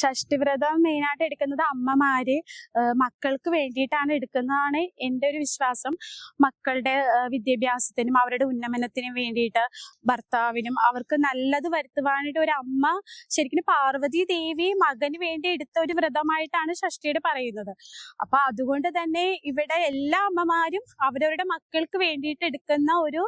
ഷഷ്ടിവ്രതം മെയിനായിട്ട് എടുക്കുന്നത് അമ്മമാര് മക്കൾക്ക് വേണ്ടിയിട്ടാണ് എടുക്കുന്നതാണ് എന്റെ ഒരു വിശ്വാസം. മക്കളുടെ വിദ്യാഭ്യാസത്തിനും അവരുടെ ഉന്നമനത്തിനും വേണ്ടിയിട്ട് ഭർത്താവിനും അവർക്ക് നല്ലത് വരുത്തുവാനായിട്ട് ഒരു അമ്മ ശരിക്കും പാർവതി ദേവി മകന് വേണ്ടി എടുത്ത ഒരു വ്രതമായിട്ടാണ് ഷഷ്ടിയുടെ പറയുന്നത്. അപ്പൊ അതുകൊണ്ട് തന്നെ ഇവിടെ എല്ലാ അമ്മമാരും അവരവരുടെ മക്കൾക്ക് വേണ്ടിയിട്ട് എടുക്കുന്ന ഒരു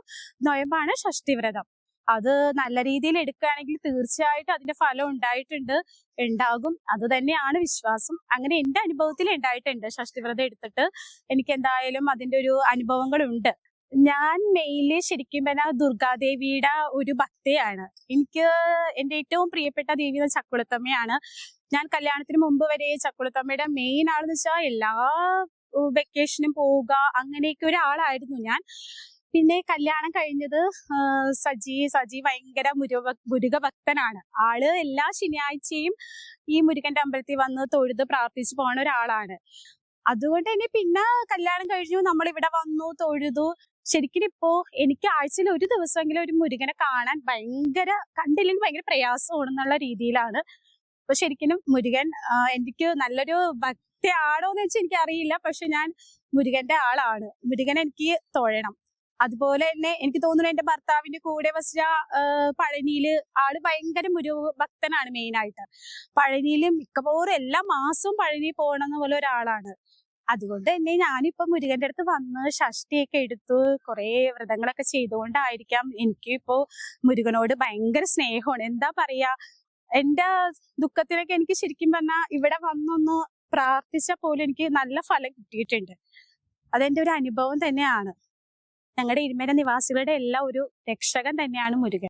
നൊയമ്പാണ് ഷഷ്ടിവ്രതം. അത് നല്ല രീതിയിൽ എടുക്കുകയാണെങ്കിൽ തീർച്ചയായിട്ടും അതിന്റെ ഫലം ഉണ്ടായിട്ടുണ്ട് ഉണ്ടാകും. അത് തന്നെയാണ് വിശ്വാസം. അങ്ങനെ എന്റെ അനുഭവത്തിൽ ഉണ്ടായിട്ടുണ്ട് ഷഷ്ടിവ്രതം എടുത്തിട്ട്. എനിക്ക് എന്തായാലും അതിന്റെ ഒരു അനുഭവങ്ങളുണ്ട്. ഞാൻ മെയിൽ ശരിക്കും പറഞ്ഞാൽ ദുർഗാദേവിയുടെ ഒരു ഭക്തയാണ്. എനിക്ക് എന്റെ ഏറ്റവും പ്രിയപ്പെട്ട ദേവി ചക്കുളത്തമ്മയാണ് ഞാൻ കല്യാണത്തിന് മുമ്പ് വരെ ചക്കുളത്തമ്മയുടെ മെയിൻ ആളെന്ന് വെച്ചാൽ എല്ലാ വെക്കേഷനും പോവുക അങ്ങനെയൊക്കെ ഒരാളായിരുന്നു ഞാൻ. പിന്നെ കല്യാണം കഴിഞ്ഞത് സജി. സജി ഭയങ്കര മുരുക മുരുക ഭക്തനാണ് ആൾ എല്ലാ ശനിയാഴ്ചയും ഈ മുരുകന്റെ അമ്പലത്തിൽ വന്ന് തൊഴുത് പ്രാർത്ഥിച്ചു പോണ ഒരാളാണ്. അതുകൊണ്ട് തന്നെ പിന്നെ കല്യാണം കഴിഞ്ഞു നമ്മൾ ഇവിടെ വന്നു തൊഴുതു. ശരിക്കും ഇപ്പോ എനിക്ക് ആഴ്ചയിൽ ഒരു ദിവസമെങ്കിലും ഒരു മുരുകനെ കാണാൻ ഭയങ്കര കണ്ടില്ലെങ്കിൽ ഭയങ്കര പ്രയാസമാണെന്നുള്ള രീതിയിലാണ്. അപ്പൊ ശരിക്കും മുരുകൻ എനിക്ക് നല്ലൊരു ഭക്തിയാണോ എന്ന് വെച്ചാൽ എനിക്ക് അറിയില്ല പക്ഷെ ഞാൻ മുരുകന്റെ ആളാണ്. മുരുകൻ എനിക്ക് തൊഴണം. അതുപോലെ തന്നെ എനിക്ക് തോന്നുന്നു എന്റെ ഭർത്താവിന്റെ കൂടെ വസിച്ച പഴനിയിൽ ആൾ ഭയങ്കര ഒരു ഭക്തനാണ് മെയിൻ ആയിട്ട്. പഴനിയിൽ മിക്കപ്പോറും എല്ലാ മാസവും പഴനി പോകണമെന്ന പോലെ ഒരാളാണ്. അതുകൊണ്ട് തന്നെ ഞാനിപ്പോ മുരുകന്റെ അടുത്ത് വന്ന് ഷഷ്ടിയൊക്കെ എടുത്തു കുറെ വ്രതങ്ങളൊക്കെ ചെയ്തുകൊണ്ടായിരിക്കാം എനിക്ക് ഇപ്പോ മുരുകനോട് ഭയങ്കര സ്നേഹമാണ്. എന്താ പറയാ എന്റെ ദുഃഖത്തിനൊക്കെ എനിക്ക് ശരിക്കും പറഞ്ഞാൽ ഇവിടെ വന്നൊന്ന് പ്രാർത്ഥിച്ച പോലും എനിക്ക് നല്ല ഫലം കിട്ടിയിട്ടുണ്ട്. അതെന്റെ ഒരു അനുഭവം തന്നെയാണ്. ഞങ്ങളുടെ ഇരുമേന നിവാസികളുടെ എല്ലാം ഒരു രക്ഷകൻ തന്നെയാണ് മുരുകൻ.